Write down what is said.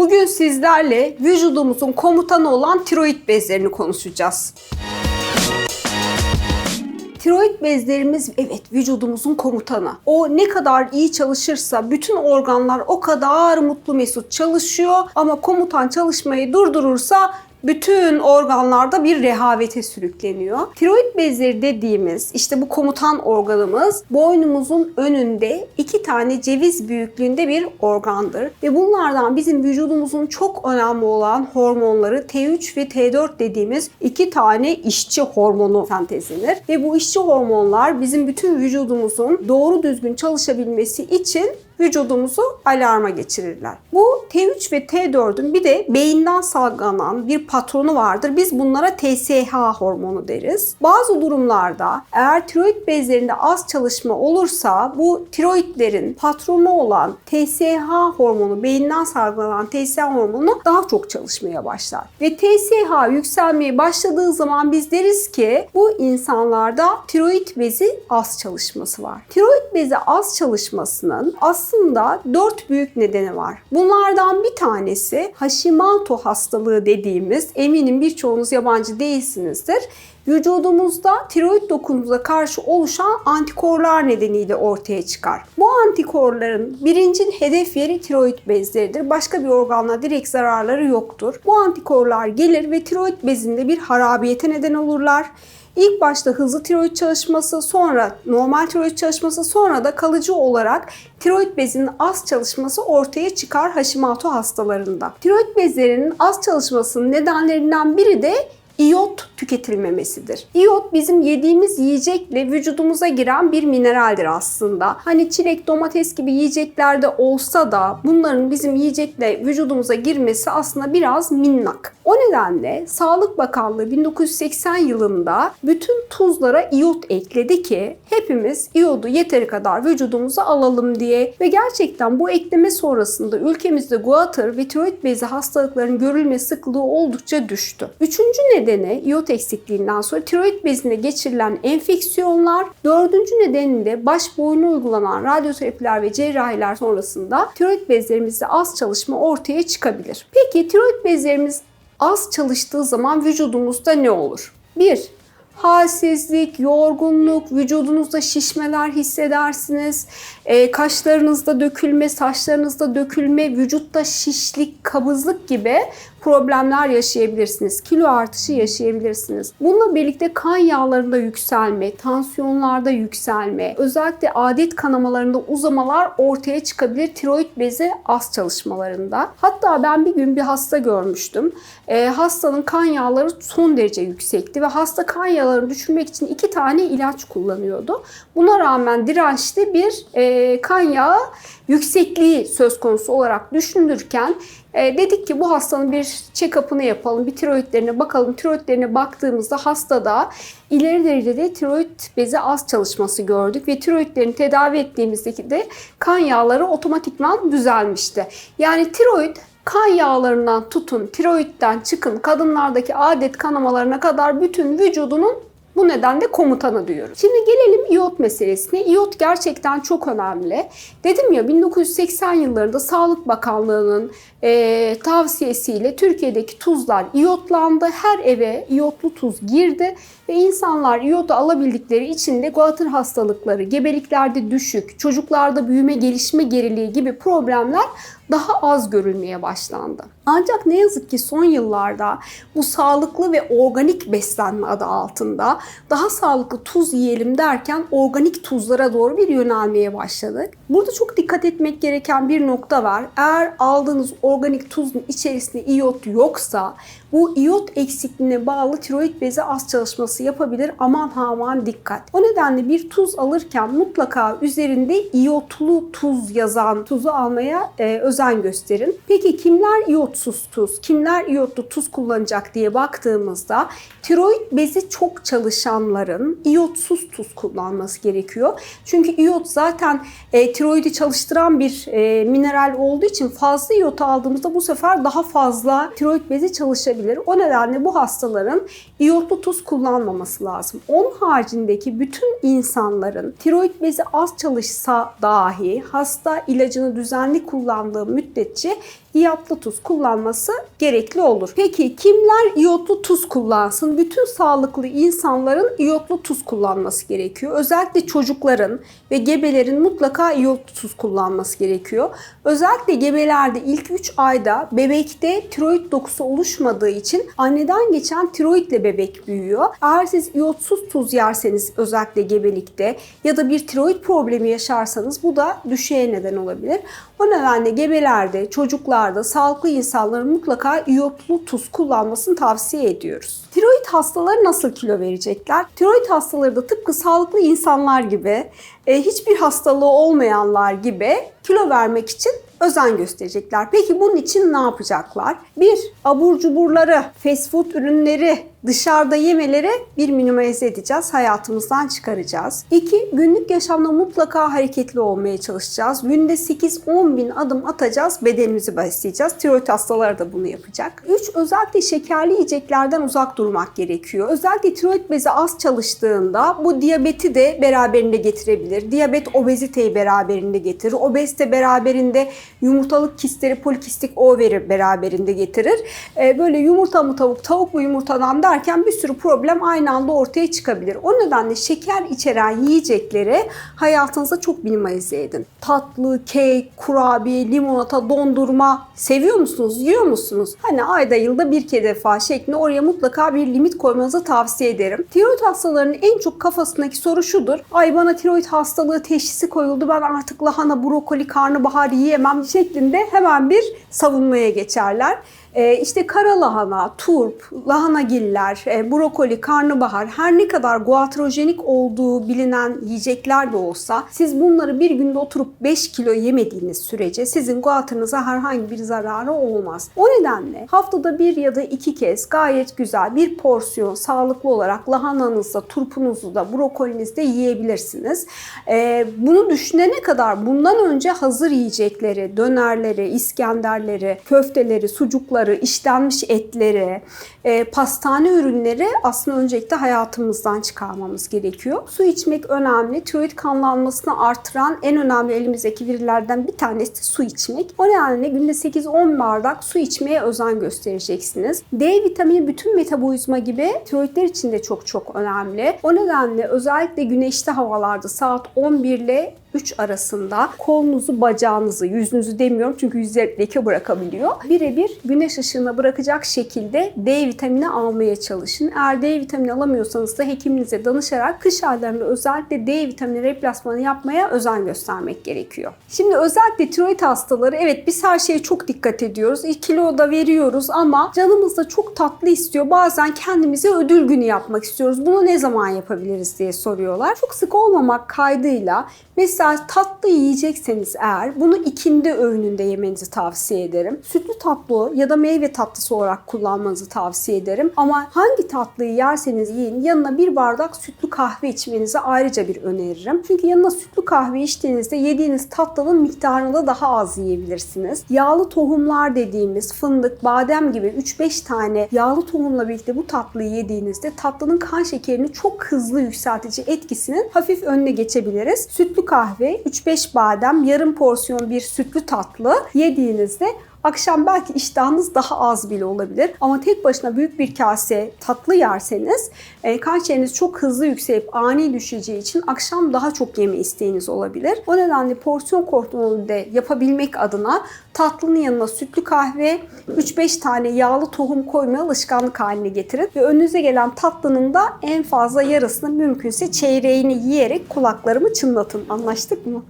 Bugün sizlerle vücudumuzun komutanı olan tiroid bezlerini konuşacağız. Tiroid bezlerimiz evet vücudumuzun komutanı. O ne kadar iyi çalışırsa bütün organlar o kadar mutlu mesut çalışıyor ama komutan çalışmayı durdurursa bütün organlarda bir rehavete sürükleniyor. Tiroid bezleri dediğimiz işte bu komutan organımız boynumuzun önünde iki tane ceviz büyüklüğünde bir organdır. Ve bunlardan bizim vücudumuzun çok önemli olan hormonları T3 ve T4 dediğimiz iki tane işçi hormonu sentezlenir. Ve bu işçi hormonlar bizim bütün vücudumuzun doğru düzgün çalışabilmesi için vücudumuzu alarma geçirirler. Bu T3 ve T4'ün bir de beyinden salgılanan bir patronu vardır. Biz bunlara TSH hormonu deriz. Bazı durumlarda eğer tiroid bezlerinde az çalışma olursa bu tiroidlerin patronu olan TSH hormonu, beyinden salgılanan TSH hormonu daha çok çalışmaya başlar. Ve TSH yükselmeye başladığı zaman biz deriz ki bu insanlarda tiroid bezi az çalışması var. Tiroid bezi az çalışmasının aslında dört büyük nedeni var. Bunlardan bir tanesi Hashimoto hastalığı dediğimiz, eminim birçoğunuz yabancı değilsinizdir vücudumuzda tiroid dokunumuza karşı oluşan antikorlar nedeniyle ortaya çıkar. Bu antikorların birinci hedef yeri tiroid bezleridir. Başka bir organla direkt zararları yoktur. Bu antikorlar gelir ve tiroid bezinde bir harabiyete neden olurlar. İlk başta hızlı tiroid çalışması, sonra normal tiroid çalışması, sonra da kalıcı olarak tiroid bezinin az çalışması ortaya çıkar Hashimoto hastalarında. Tiroid bezlerinin az çalışmasının nedenlerinden biri de iyot tüketilmemesidir. İyot bizim yediğimiz yiyecekle vücudumuza giren bir mineraldir aslında. Hani çilek, domates gibi yiyeceklerde olsa da bunların bizim yiyecekle vücudumuza girmesi aslında biraz minnak. O nedenle Sağlık Bakanlığı 1980 yılında bütün tuzlara iyot ekledi ki hepimiz iyodu yeteri kadar vücudumuza alalım diye ve gerçekten bu ekleme sonrasında ülkemizde guatr ve tiroid bezi hastalıkların görülme sıklığı oldukça düştü. Üçüncü nedeni iyot eksikliğinden sonra tiroid bezine geçirilen enfeksiyonlar, dördüncü nedeni de baş boyuna uygulanan radyoterapiler ve cerrahiler sonrasında tiroid bezlerimizde az çalışma ortaya çıkabilir. Peki tiroid bezlerimiz az çalıştığı zaman vücudumuzda ne olur? 1 halsizlik, yorgunluk, vücudunuzda şişmeler hissedersiniz. E, kaşlarınızda dökülme, saçlarınızda dökülme, vücutta şişlik, kabızlık gibi problemler yaşayabilirsiniz. Kilo artışı yaşayabilirsiniz. Bununla birlikte kan yağlarında yükselme, tansiyonlarda yükselme, özellikle adet kanamalarında uzamalar ortaya çıkabilir tiroid bezi az çalışmalarında. Hatta ben bir gün bir hasta görmüştüm. E, hastanın kan yağları son derece yüksekti ve hasta kan yağlarını düşürmek için iki tane ilaç kullanıyordu. Buna rağmen dirençli bir e, kan yağı yüksekliği söz konusu olarak düşünülürken e, dedik ki bu hastanın bir check-up'ını yapalım, bir tiroidlerine bakalım. Tiroidlerine baktığımızda hastada ileri derecede tiroid bezi az çalışması gördük ve tiroidlerini tedavi ettiğimizdeki de kan yağları otomatikman düzelmişti. Yani tiroid kan yağlarından tutun, tiroidden çıkın, kadınlardaki adet kanamalarına kadar bütün vücudunun bu nedenle komutanı diyoruz. Şimdi gelelim iyot meselesine. İyot gerçekten çok önemli. Dedim ya 1980 yıllarında Sağlık Bakanlığı'nın e, tavsiyesiyle Türkiye'deki tuzlar iyotlandı. Her eve iyotlu tuz girdi ve insanlar iyotu alabildikleri için de guatr hastalıkları, gebeliklerde düşük, çocuklarda büyüme gelişme geriliği gibi problemler daha az görülmeye başlandı. Ancak ne yazık ki son yıllarda bu sağlıklı ve organik beslenme adı altında daha sağlıklı tuz yiyelim derken organik tuzlara doğru bir yönelmeye başladık. Burada çok dikkat etmek gereken bir nokta var. Eğer aldığınız tuzun içerisinde iyot yoksa bu iyot eksikliğine bağlı tiroid bezi az çalışması yapabilir. Aman ha aman dikkat. O nedenle bir tuz alırken mutlaka üzerinde iyotlu tuz yazan tuzu almaya e, özen gösterin. Peki kimler iyotsuz tuz, kimler iyotlu tuz kullanacak diye baktığımızda tiroid bezi çok çalışanların iyotsuz tuz kullanması gerekiyor. Çünkü iyot zaten e, tiroidi çalıştıran bir e, mineral olduğu için fazla iyot aldığımızda bu sefer daha fazla tiroid bezi çalışabilir. O nedenle bu hastaların iyotlu tuz kullanmaması lazım. Onun haricindeki bütün insanların tiroid bezi az çalışsa dahi hasta ilacını düzenli kullandığı müddetçe iyotlu tuz kullanması gerekli olur. Peki kimler iyotlu tuz kullansın? Bütün sağlıklı insanların iyotlu tuz kullanması gerekiyor. Özellikle çocukların ve gebelerin mutlaka iyotlu tuz kullanması gerekiyor. Özellikle gebelerde ilk 3 ayda bebekte tiroid dokusu oluşmadığı için anneden geçen tiroidle bebek büyüyor. Eğer siz iyotsuz tuz yerseniz özellikle gebelikte ya da bir tiroid problemi yaşarsanız bu da düşüğe neden olabilir. O nedenle gebelerde, çocuklarda, sağlıklı insanların mutlaka iyotlu tuz kullanmasını tavsiye ediyoruz. Tiroid hastaları nasıl kilo verecekler? Tiroid hastaları da tıpkı sağlıklı insanlar gibi, hiçbir hastalığı olmayanlar gibi kilo vermek için özen gösterecekler. Peki bunun için ne yapacaklar? Bir, abur cuburları, fast food ürünleri, dışarıda yemeleri bir minimize edeceğiz, hayatımızdan çıkaracağız. İki, günlük yaşamda mutlaka hareketli olmaya çalışacağız. Günde 8-10 bin adım atacağız, bedenimizi besleyeceğiz. Tiroid hastaları da bunu yapacak. Üç, özellikle şekerli yiyeceklerden uzak durmak gerekiyor. Özellikle tiroid bezi az çalıştığında bu diyabeti de beraberinde getirebilir. Diyabet obeziteyi beraberinde getirir. Obezite beraberinde yumurtalık kistleri, polikistik overi beraberinde getirir. Ee, böyle yumurta mı tavuk, tavuk mu yumurtadan derken bir sürü problem aynı anda ortaya çıkabilir. O nedenle şeker içeren yiyecekleri hayatınıza çok minimize edin. Tatlı, kek, kurabiye, limonata, dondurma seviyor musunuz? Yiyor musunuz? Hani ayda yılda bir kere defa şeklinde oraya mutlaka bir limit koymanızı tavsiye ederim. Tiroid hastalarının en çok kafasındaki soru şudur. Ay bana tiroid hastalığı teşhisi koyuldu. Ben artık lahana, brokoli, karnabahar yiyemem şeklinde hemen bir savunmaya geçerler. Ee, işte kara lahana, turp, lahanagiller, e, brokoli, karnabahar her ne kadar guatrojenik olduğu bilinen yiyecekler de olsa siz bunları bir günde oturup 5 kilo yemediğiniz sürece sizin guatrınıza herhangi bir zararı olmaz. O nedenle haftada bir ya da iki kez gayet güzel bir porsiyon sağlıklı olarak lahananızda, turpunuzu da, brokolinizde yiyebilirsiniz. Ee, bunu düşünene kadar bundan önce hazır yiyecekleri, dönerleri, iskenderleri, köfteleri, sucukları, işlenmiş etleri, e, pastane ürünleri aslında öncelikle hayatımızdan çıkarmamız gerekiyor. Su içmek önemli. Tiroid kanlanmasını artıran en önemli elimizdeki verilerden bir tanesi su içmek. O nedenle günde 8-10 bardak su içmeye özen göstereceksiniz. D vitamini bütün metabolizma gibi tiroidler için de çok çok önemli. O nedenle özellikle güneşli havalarda saat 11 ile 3 arasında kolunuzu, bacağınızı, yüzünüzü demiyorum çünkü yüzler leke bırakabiliyor. Birebir güneş ışığına bırakacak şekilde D vitamini almaya çalışın. Eğer D vitamini alamıyorsanız da hekiminize danışarak kış aylarında özellikle D vitamini replasmanı yapmaya özen göstermek gerekiyor. Şimdi özellikle tiroid hastaları evet biz her şeye çok dikkat ediyoruz. İlk kilo da veriyoruz ama canımız da çok tatlı istiyor. Bazen kendimize ödül günü yapmak istiyoruz. Bunu ne zaman yapabiliriz diye soruyorlar. Çok sık olmamak kaydıyla Mesela tatlı yiyecekseniz eğer bunu ikindi öğününde yemenizi tavsiye ederim. Sütlü tatlı ya da meyve tatlısı olarak kullanmanızı tavsiye ederim. Ama hangi tatlıyı yerseniz yiyin yanına bir bardak sütlü kahve içmenizi ayrıca bir öneririm. Çünkü yanına sütlü kahve içtiğinizde yediğiniz tatlının miktarını da daha az yiyebilirsiniz. Yağlı tohumlar dediğimiz fındık, badem gibi 3-5 tane yağlı tohumla birlikte bu tatlıyı yediğinizde tatlının kan şekerini çok hızlı yükseltici etkisinin hafif önüne geçebiliriz. Sütlü kahve, 3-5 badem, yarım porsiyon bir sütlü tatlı. Yediğinizde Akşam belki iştahınız daha az bile olabilir ama tek başına büyük bir kase tatlı yerseniz e, kan şekeriniz çok hızlı yükselip ani düşeceği için akşam daha çok yeme isteğiniz olabilir. O nedenle porsiyon kontrolü de yapabilmek adına tatlının yanına sütlü kahve, 3-5 tane yağlı tohum koymayı alışkanlık haline getirin ve önünüze gelen tatlının da en fazla yarısını mümkünse çeyreğini yiyerek kulaklarımı çınlatın. Anlaştık mı?